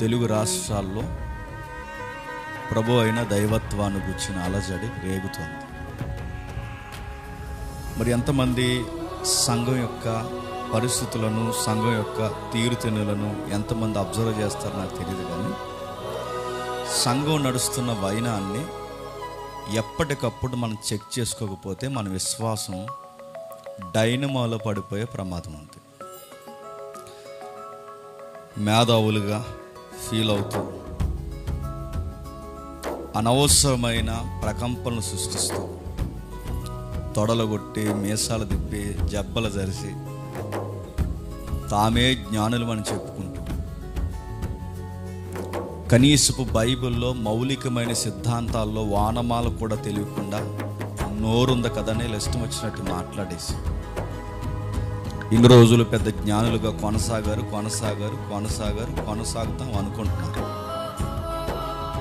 తెలుగు రాష్ట్రాల్లో ప్రభు అయిన దైవత్వాన్ని గుర్చిన అలజడి రేగుతోంది. మరి ఎంతమంది సంఘం యొక్క పరిస్థితులను సంఘం యొక్క తీరుతెన్నులను ఎంతమంది అబ్జర్వ్ చేస్తారో నాకు తెలియదు కానీ సంఘం నడుస్తున్న వైనాన్ని ఎప్పటికప్పుడు మనం చెక్ చేసుకోకపోతే మన విశ్వాసం డైనమాలో పడిపోయే ప్రమాదం ఉంది. మేధావులుగా ఫీల్ అవుతూ అనవసరమైన ప్రకంపనలు సృష్టిస్తూ తొడలగొట్టి మీసాలు తిప్పి జబ్బలు జరిసి తామే జ్ఞానులు అని చెప్పుకుంటూ కనీసపు బైబిల్లో మౌలికమైన సిద్ధాంతాల్లో వానమాలు కూడా తెలియకుండా నోరుంది కదనే ఇష్టం వచ్చినట్టు మాట్లాడేసి ఇన్ని రోజులు పెద్ద జ్ఞానులుగా కొనసాగారు కొనసాగారు కొనసాగారు కొనసాగుతాం అనుకుంటున్నారు.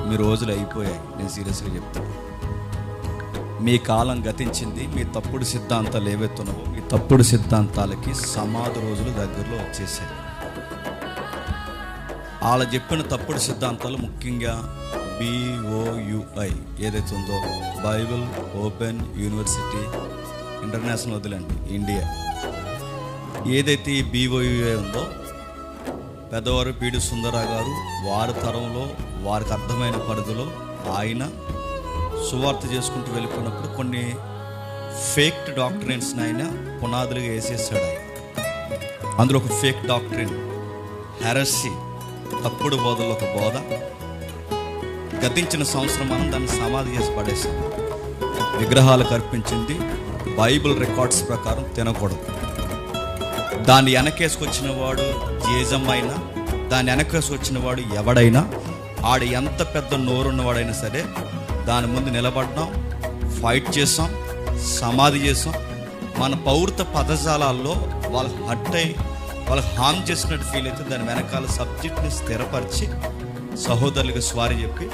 మీ రోజులు అయిపోయాయి నేను సీరియస్గా చెప్తాను మీ కాలం గతించింది మీ తప్పుడు సిద్ధాంతాలు ఏవైతున్నావో మీ తప్పుడు సిద్ధాంతాలకి సమాధి రోజులు దగ్గరలో వచ్చేసాయి. వాళ్ళ చెప్పిన తప్పుడు సిద్ధాంతాలు ముఖ్యంగా బిఓయుఐ ఏదైతే ఉందో బైబిల్ ఓపెన్ యూనివర్సిటీ ఇంటర్నేషనల్ వదిలండి ఇండియా. ఏదైతే ఈ బీఓయుఐ ఉందో పెద్దవారు పీడి సుందరరావు గారు వారి తరంలో వారికి అర్థమైన పరిధిలో ఆయన సువార్త చేసుకుంటూ వెళ్ళిపోయినప్పుడు కొన్ని ఫేక్ డాక్టరెన్స్ని ఆయన పునాదులుగా వేసేసాడు ఆయన. అందులో ఒక ఫేక్ డాక్టరెన్ హెరస్సీ తప్పుడు బోధలు ఒక బోధ గతించిన సంవత్సరం మనం దాన్ని సమాధి చేసి పడేసాం. విగ్రహాలకు అర్పించింది బైబిల్ రికార్డ్స్ ప్రకారం తినకూడదు. దాన్ని వెనకేసుకొచ్చిన వాడు అయినా దాన్ని వెనకేసుకొచ్చిన వాడు ఎవడైనా ఆడు ఎంత పెద్ద నోరున్నవాడైనా సరే దాని ముందు నిలబడ్డాం ఫైట్ చేసాం సమాధి చేసాం మన పౌరత పదజాలాల్లో వాళ్ళు హట్ అయి వాళ్ళకి హామ్ చేసినట్టు ఫీల్ అయితే దాని వెనకాల సబ్జెక్ట్ని స్థిరపరిచి సహోదరులకు స్వారీ చెప్పి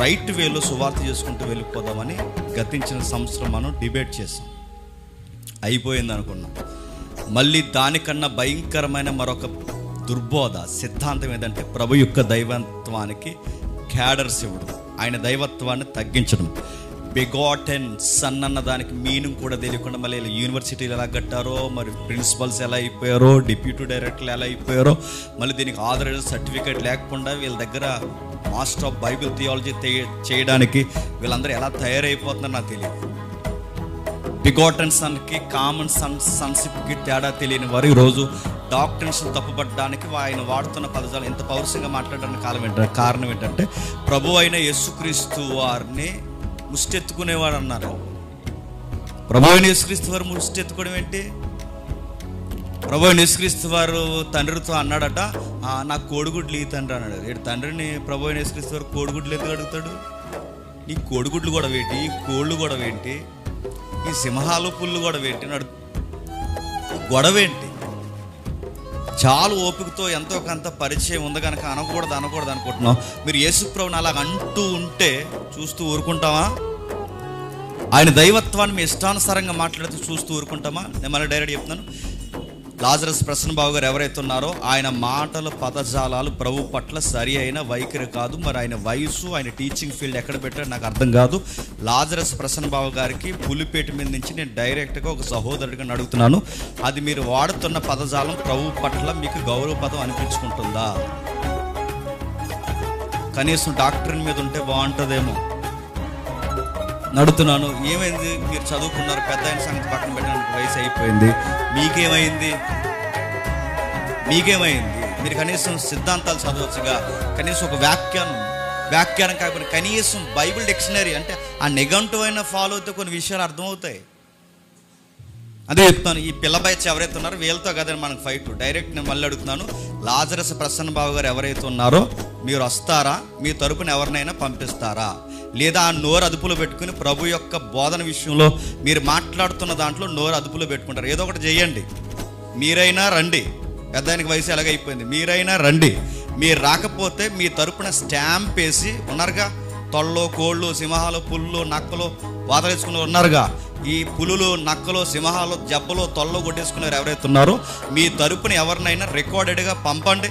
రైట్ వేలో సువార్త చేసుకుంటూ వెళ్ళిపోదామని గతించిన సంవత్సరం మనం డిబేట్ చేసాం అయిపోయింది అనుకున్నాం మళ్ళీ దానికన్నా భయంకరమైన మరొక దుర్బోధ సిద్ధాంతం ఏంటంటే ప్రభు యొక్క దైవత్వానికి క్యాడర్స్ ఇవ్వడం ఆయన దైవత్వాన్ని తగ్గించడం. బిగాటెన్ సన్ అన్న దానికి మీనింగ్ కూడా తెలియకుండా మళ్ళీ ఇలా యూనివర్సిటీలు ఎలా కట్టారో మరి ప్రిన్సిపల్స్ ఎలా అయిపోయారో డిప్యూటీ డైరెక్టర్లు ఎలా అయిపోయారో మళ్ళీ దీనికి ఆధార్ సర్టిఫికేట్ లేకుండా వీళ్ళ దగ్గర మాస్టర్ ఆఫ్ బైబిల్ థియాలజీ చేయడానికి వీళ్ళందరూ ఎలా తయారైపోతున్నారో నాకు తెలియదు. బిగోటన్ సన్కి కామన్ సన్ సన్షిప్కి తేడా తెలియని వారు ఈరోజు డాక్టర్స్ తప్పుపడడానికి ఆయన వాడుతున్న పదజాలు ఎంత పౌరుషంగా మాట్లాడడానికి కాలం ఏంటంటే కారణం ఏంటంటే ప్రభు అయిన యేసుక్రీస్తు వారిని ముష్టెత్తుకునేవాడు అన్నారు. ప్రభు అయిన యేసుక్రీస్తు వారు ముష్టెత్తుకోవడం ఏంటి? ప్రభు అయిన యేసుక్రీస్తు వారు తండ్రితో అన్నాడట నా కోడిగుడ్లు ఈ తండ్రి అన్నాడు. ఏడు తండ్రిని ప్రభు అయిన యేసుక్రీస్తు వారు కోడిగుడ్లు ఎందుకు అడుగుతాడు? ఈ కోడిగుడ్లు కూడా వేటి కోళ్ళు కూడా వేంటి ఈ సింహాలు పుల్లు కూడా పెట్టినాడు నడు. గొడవ ఏంటి? చాలా ఓపికతో ఎంతో కొంత పరిచయం ఉంది కనుక అనకూడదు అనకూడదు అనుకుంటున్నాం మీరు యేసుప్రభుని అలా అంటూ ఉంటే చూస్తూ ఊరుకుంటామా ఆయన దైవత్వాన్ని మీ ఇష్టానుసారంగా మాట్లాడుతూ చూస్తూ ఊరుకుంటామా? నేను మళ్ళీ డైరెక్ట్ చెప్తున్నాను. లాజరస్ ప్రసన్న బాబు గారు ఎవరైతే ఉన్నారో ఆయన మాటల పదజాలాలు ప్రభు పట్ల సరి అయిన వైఖరి కాదు. మరి ఆయన వయసు ఆయన టీచింగ్ ఫీల్డ్ ఎక్కడ పెట్టారో నాకు అర్థం కాదు. లాజరస్ ప్రసన్న బాబు గారికి పులిపేట మీద నుంచి నేను డైరెక్ట్గా ఒక సహోదరుడిగా అడుగుతున్నాను అది మీరు వాడుతున్న పదజాలం ప్రభు పట్ల మీకు గౌరవ పదం అనిపించుకుంటుందా? కనీసం డాక్టర్ మీద ఉంటే బాగుంటుందేమో. నడుతున్నాను. ఏమైంది? మీరు చదువుకున్నారు పెద్ద అయిన సంగతి పక్కన పెట్టడానికి వయసు అయిపోయింది. మీకేమైంది? మీకేమైంది? మీరు కనీసం సిద్ధాంతాలు చదవచ్చుగా. కనీసం ఒక వ్యాఖ్యానం వ్యాఖ్యానం కాకపోతే కనీసం బైబిల్ డిక్షనరీ అంటే ఆ నెగటివ్ అయిన ఫాలో అయితే కొన్ని విషయాలు అర్థమవుతాయి. అదే చెప్తాను ఈ పిల్ల బ్యాచ్ ఎవరైతే ఉన్నారో వీళ్ళతో కదండి మనకు ఫైట్ డైరెక్ట్ నేను మళ్ళీ అడుగుతున్నాను లాజరస్ ప్రసన్న బాబు గారు ఎవరైతే ఉన్నారో మీరు వస్తారా? మీ తరపున ఎవరినైనా పంపిస్తారా? లేదా ఆ నోరు అదుపులో పెట్టుకుని ప్రభు యొక్క బోధన విషయంలో మీరు మాట్లాడుతున్న దాంట్లో నోరు అదుపులో పెట్టుకుంటారు. ఏదో ఒకటి చేయండి. మీరైనా రండి. పెద్ద వయసు ఎలాగైపోయింది? మీరైనా రండి. మీరు రాకపోతే మీ తరపున స్టాంప్ వేసి ఉన్నారుగా? తొళ్ళు కోళ్ళు సింహాలు పుల్లు నక్కలు వాతలేసుకుని ఉన్నారుగా? ఈ పులులు నక్కలు సింహాలు జబ్బలు తొళ్ళు కొట్టేసుకున్నారు ఎవరైతే ఉన్నారో మీ తరపున ఎవరినైనా రికార్డెడ్గా పంపండి.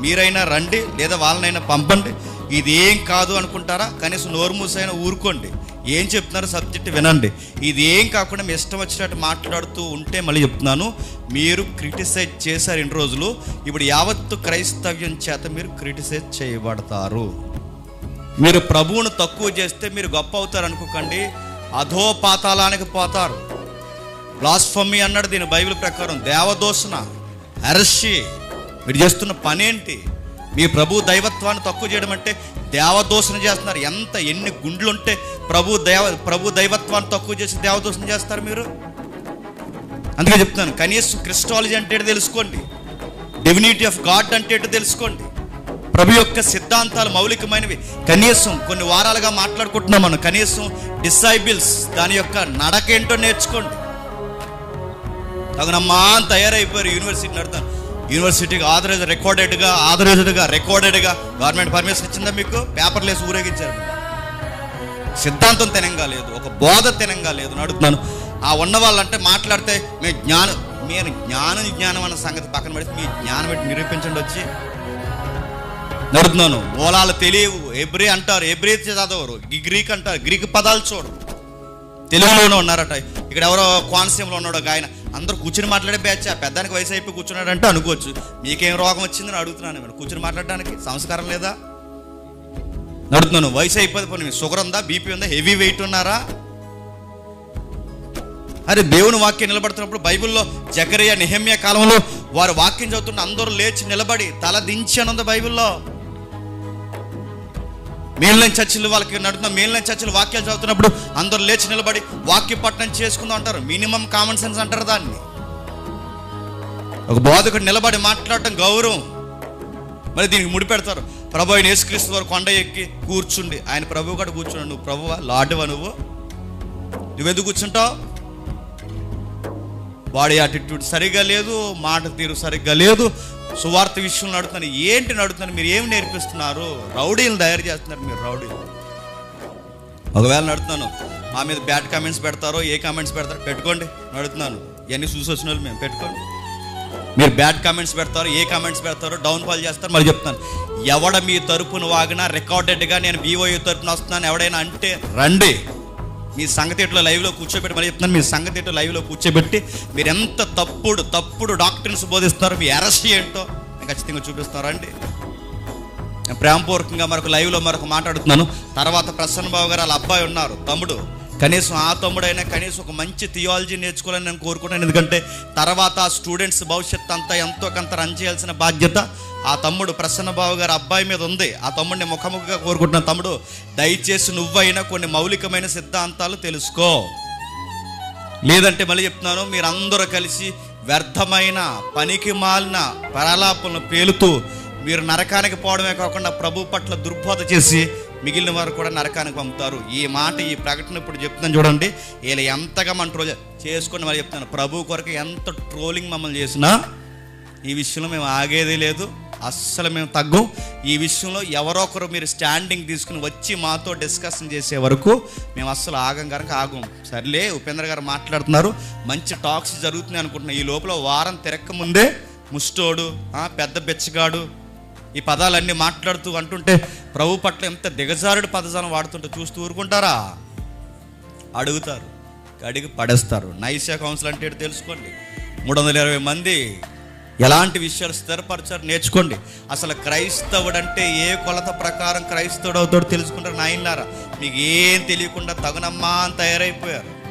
మీరైనా రండి లేదా వాళ్ళనైనా పంపండి. ఇది ఏం కాదు అనుకుంటారా? కనీసం నోరు మూసైనా ఊరుకోండి. ఏం చెప్తున్నారో సబ్జెక్ట్ వినండి. ఇది ఏం కాకుండా మీ ఇష్టం వచ్చినట్టు మాట్లాడుతూ ఉంటే మళ్ళీ చెప్తున్నాను. మీరు క్రిటిసైజ్ చేశారు ఇన్ని రోజులు. ఇప్పుడు యావత్తు క్రైస్తవ్యం చేత మీరు క్రిటిసైజ్ చేయబడతారు. మీరు ప్రభువును తక్కువ చేస్తే మీరు గొప్ప అవుతారు అనుకోకండి. అధో పాతాళానికి పోతారు. బ్లాస్ఫమీ అన్నాడు దీని బైబిల్ ప్రకారం. దేవదోషణ అరషి. మీరు చేస్తున్న పనేంటి? మీ ప్రభు దైవత్వాన్ని తక్కువ చేయడం అంటే దేవదోషణ చేస్తున్నారు. ఎంత ఎన్ని గుండ్లు ఉంటే ప్రభు దేవ ప్రభు దైవత్వాన్ని తక్కువ చేసి దేవదోషణ చేస్తారు మీరు? అందుకే చెప్తాను కనీసం క్రిస్టాలజీ అంటే తెలుసుకోండి. డెవినిటీ ఆఫ్ గాడ్ అంటే తెలుసుకోండి. ప్రభు యొక్క సిద్ధాంతాలు మౌలికమైనవి. కనీసం కొన్ని వారాలుగా మాట్లాడుకుంటున్నాం మనం. కనీసం డిసైబిల్స్ దాని యొక్క నడకేంటో నేర్చుకోండి. తగనమ్మా తయారైపోయారు యూనివర్సిటీ నడతాను. యూనివర్సిటీకి ఆథరైజ్ రికార్డెడ్గా ఆథరైజ్డ్గా రికార్డెడ్గా గవర్నమెంట్ పర్మిషన్ ఇచ్చిందా మీకు? పేపర్లు వేసి ఊరేగించారు. సిద్ధాంతం తినంగా లేదు ఒక బోధ తినంగా లేదు. అని అడుగుతున్నాను ఆ ఉన్న వాళ్ళంటే మాట్లాడితే మీ జ్ఞానం మీరు జ్ఞానం జ్ఞానం అన్న సంగతి పక్కన పెడితే మీ జ్ఞానం పెట్టి నిరూపించండి వచ్చి. నడుతున్నాను మూలాలు తెలియవు. ఎబ్రి అంటారు ఎబ్రి చదవరు గ్రీక్ అంటారు గ్రీక్ పదాలు చూడు తెలుగులోనే ఉన్నారట ఇక్కడ ఎవరో కోనసీమలో ఉన్నాడు ఒక ఆయన. అందరూ కూర్చుని మాట్లాడే బ్యాచ్ ఆ పెద్దానికి వయసు అయిపోయి కూర్చున్నాడంటే అనుకోవచ్చు. మీకేం రోగం వచ్చిందని అడుగుతున్నాను నేను. కూర్చుని మాట్లాడడానికి సంస్కారం లేదా? అడుగుతున్నాను వయసు అయిపోతే పోనీ షుగర్ ఉందా? బీపీ ఉందా? హెవీ వెయిట్ ఉన్నారా? అరే దేవుని వాక్యం నిలబడుతున్నప్పుడు బైబిల్లో జకరియా నిహమ్య కాలంలో వారు వాక్యం చదువుతున్న అందరూ లేచి నిలబడి తల దించి అని ఉంది బైబిల్లో. మేల్లైన చర్చిలు వాళ్ళకి నడుతున్న మేల్లైన చర్చిలు వాక్యాలు చదువుతున్నప్పుడు అందరూ లేచి నిలబడి వాక్య పట్టణం చేసుకుందాం అంటారు. మినిమం కామన్ సెన్స్ అంటారు దాన్ని. ఒక బోధకుడు నిలబడి మాట్లాడటం గౌరవం. మరి దీనికి ముడిపెడతారు ప్రభు ఆయన యేసుక్రీస్తు వారు కొండ ఎక్కి కూర్చుండి. ఆయన ప్రభు కూడా కూర్చున్నాడు. నువ్వు ప్రభువా? లాడువా నువ్వు? నువ్వెందుకు కూర్చుంటావు? వాడి యాటిట్యూడ్ సరిగ్గా లేదు మాట తీరు సరిగ్గా లేదు. సువార్త విషయంలో నడుతున్నాను ఏంటి నడుతున్నాను మీరు ఏమి నేర్పిస్తున్నారు? రౌడీలు తయారు చేస్తున్నారు మీరు రౌడీలు. ఒకవేళ నడుతున్నాను మా మీద బ్యాడ్ కామెంట్స్ పెడతారో ఏ కామెంట్స్ పెడతారో పెట్టుకోండి నడుతున్నాను ఇవన్నీ చూసి వచ్చిన వాళ్ళు మేము పెట్టుకోండి. మీరు బ్యాడ్ కామెంట్స్ పెడతారు ఏ కామెంట్స్ పెడతారో డౌన్ ఫాల్ చేస్తారు మళ్ళీ చెప్తాను ఎవడ మీ తరపున వాగినా రికార్డెడ్గా నేను బీఓయూ తరపున వస్తున్నాను ఎవడైనా అంటే రండి. మీ సంగతిలో లైవ్లో కూర్చోబెట్టి మళ్ళీ చెప్తున్నాను మీ సంగతిలో లైవ్లో కూర్చోబెట్టి మీరు ఎంత తప్పుడు తప్పుడు డాక్టర్స్ బోధిస్తారో మీ అరెస్ట్ ఏంటో నేను ఖచ్చితంగా చూపిస్తారండి నేను ప్రేమపూర్వకంగా మరొక లైవ్లో మరొక మాట్లాడుతున్నాను. తర్వాత ప్రసన్న బాబు గారు వాళ్ళ అబ్బాయి ఉన్నారు తమ్ముడు. కనీసం ఆ తమ్ముడైనా కనీసం ఒక మంచి థియాలజీ నేర్చుకోవాలని నేను కోరుకుంటాను. ఎందుకంటే తర్వాత ఆ స్టూడెంట్స్ భవిష్యత్తు అంతా ఎంతో కొంత రన్ చేయాల్సిన బాధ్యత ఆ తమ్ముడు ప్రసన్న గారు గారి అబ్బాయి మీద ఉంది. ఆ తమ్ముడిని ముఖముఖిగా కోరుకుంటున్నాను తమ్ముడు దయచేసి నువ్వైనా కొన్ని మౌలికమైన సిద్ధాంతాలు తెలుసుకో. లేదంటే మళ్ళీ చెప్తున్నాను మీరందరూ కలిసి వ్యర్థమైన పనికి మాలిన ప్రలాపలను పేలుతూ మీరు నరకానికి పోవడమే కాకుండా ప్రభు పట్ల దుర్బోధ చేసి మిగిలిన వారు కూడా నరకానికి పంపుతారు. ఈ మాట ఈ ప్రకటన ఇప్పుడు చెప్తున్నాను చూడండి. వీళ్ళు ఎంతగా మన ట్రోల్ చేసుకుని మరి చెప్తున్నాను. ప్రభు కొరకు ఎంత ట్రోలింగ్ మమ్మల్ని చేసినా ఈ విషయంలో మేము ఆగేది లేదు. అస్సలు మేము తగ్గం. ఈ విషయంలో ఎవరో ఒకరు మీరు స్టాండింగ్ తీసుకుని వచ్చి మాతో డిస్కషన్ చేసే వరకు మేము అస్సలు ఆగం కనుక ఆగం. సర్లే ఉపేంద్ర గారు మాట్లాడుతున్నారు. మంచి టాక్స్ జరుగుతున్నాయి అనుకుంటున్నాను ఈ లోపల వారం తిరక్క ముందే ముస్టోడు పెద్ద బెచ్చగాడు ఈ పదాలన్నీ మాట్లాడుతూ అంటుంటే ప్రభు పట్ల ఎంత దిగజారుడు పదజాలం వాడుతుంటే చూస్తూ ఊరుకుంటారా? అడుగుతారు. అడిగి పడేస్తారు. నైసా కౌన్సిల్ అంటే తెలుసుకోండి. మూడు వందల ఇరవై మంది ఎలాంటి విషయాలు స్థిరపరచారు నేర్చుకోండి. అసలు క్రైస్తవుడు అంటే ఏ కొలత ప్రకారం క్రైస్తవుడు అవుతాడో తెలుసుకుంటారు? నాయనలారా మీకు ఏం తెలియకుండా తగునమ్మా అని తయారైపోయారు.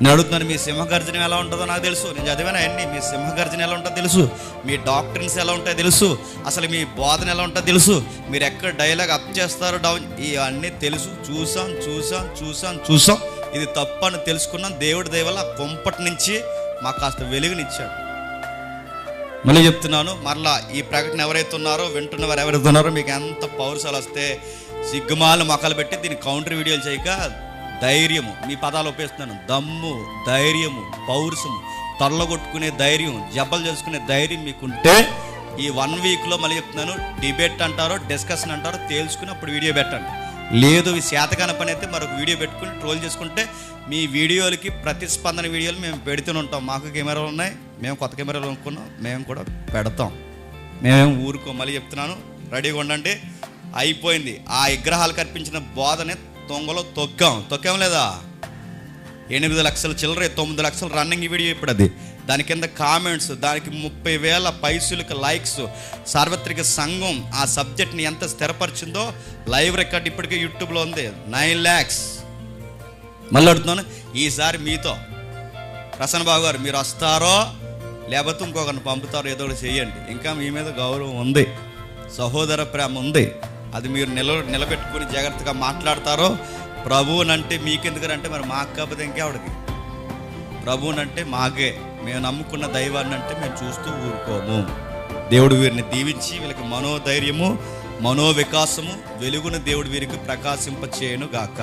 నేను అడుగుతున్నాను మీ సింహగర్జన ఎలా ఉంటుందో నాకు తెలుసు. నేను చదివాను అవన్నీ. మీ సింహగర్జన ఎలా ఉంటుందో తెలుసు. మీ డాక్టర్స్ ఎలా ఉంటాయో తెలుసు. అసలు మీ బోధన ఎలా ఉంటుందో తెలుసు. మీరు ఎక్కడ డైలాగ్ అప్ చేస్తారో డౌన్ ఇవన్నీ తెలుసు. చూసాం చూసాం చూసాం చూసాం ఇది తప్పు అని తెలుసుకున్నాం. దేవుడి దయవల్ల కొంపటి నుంచి మాకు కాస్త వెలుగునిచ్చాడు. మళ్ళీ చెప్తున్నాను మరలా ఈ ప్రకటన ఎవరైతే ఉన్నారో వింటున్నవారు ఎవరైతే ఉన్నారో మీకు ఎంత పౌరుషాలు వస్తే సిగ్గుమాలు మొక్కలు పెట్టి దీన్ని కౌంటర్ వీడియోలు చేయక ధైర్యము. మీ పదాలు ఉపయోగిస్తున్నాను దమ్ము ధైర్యము పౌరుషము. తొల్లగొట్టుకునే ధైర్యం జబ్బలు చేసుకునే ధైర్యం మీకుంటే ఈ వన్ వీక్లో మళ్ళీ చెప్తున్నాను డిబేట్ అంటారో డిస్కషన్ అంటారో తేల్చుకుని అప్పుడు వీడియో పెట్టండి. లేదు ఈ శాతకాన పని అయితే మరొక వీడియో పెట్టుకుని ట్రోల్ చేసుకుంటే మీ వీడియోలకి ప్రతిస్పందన వీడియోలు మేము పెడుతూనే ఉంటాం. మాకు కెమెరాలు ఉన్నాయి. మేము కొత్త కెమెరాలు అనుకున్నాం మేము కూడా పెడతాం. మేమేం ఊరుకో మళ్ళీ చెప్తున్నాను. రెడీగా ఉండండి. అయిపోయింది. ఆ విగ్రహాలు కల్పించిన బోధనే దొంగలో తొక్కాం. తొక్కాం లేదా? ఎనిమిది లక్షల చిల్లర తొమ్మిది లక్షలు రన్నింగ్ వీడియో ఇప్పుడు అది. దాని కింద కామెంట్స్ దానికి ముప్పై వేల పైసలకు లైక్స్ సార్వత్రిక సంఘం ఆ సబ్జెక్ట్ని ఎంత స్థిరపరిచిందో లైవ్ రికార్డ్ ఇప్పటికే యూట్యూబ్లో ఉంది. నైన్ ల్యాక్స్ మళ్ళీ అడుగుతున్నాను ఈసారి మీతో. ప్రసన్న బాబు గారు మీరు వస్తారో లేకపోతే ఇంకొకరిని పంపుతారో ఏదో ఒకటి చేయండి. ఇంకా మీ మీద గౌరవం ఉంది. సహోదర ప్రేమ ఉంది. అది మీరు నిల నిలబెట్టుకుని జాగ్రత్తగా మాట్లాడతారో ప్రభువునంటే మీకెందుకంటే మరి మాకు కాకపోతే ఇంకెవడికి ప్రభువునంటే మాకే. మేము నమ్ముకున్న దైవాన్ని అంటే మేము చూస్తూ ఊరుకోము. దేవుడు వీరిని దీవించి వీళ్ళకి మనోధైర్యము మనోవికాసము వెలుగును దేవుడు వీరికి ప్రకాశింప చేయను గాక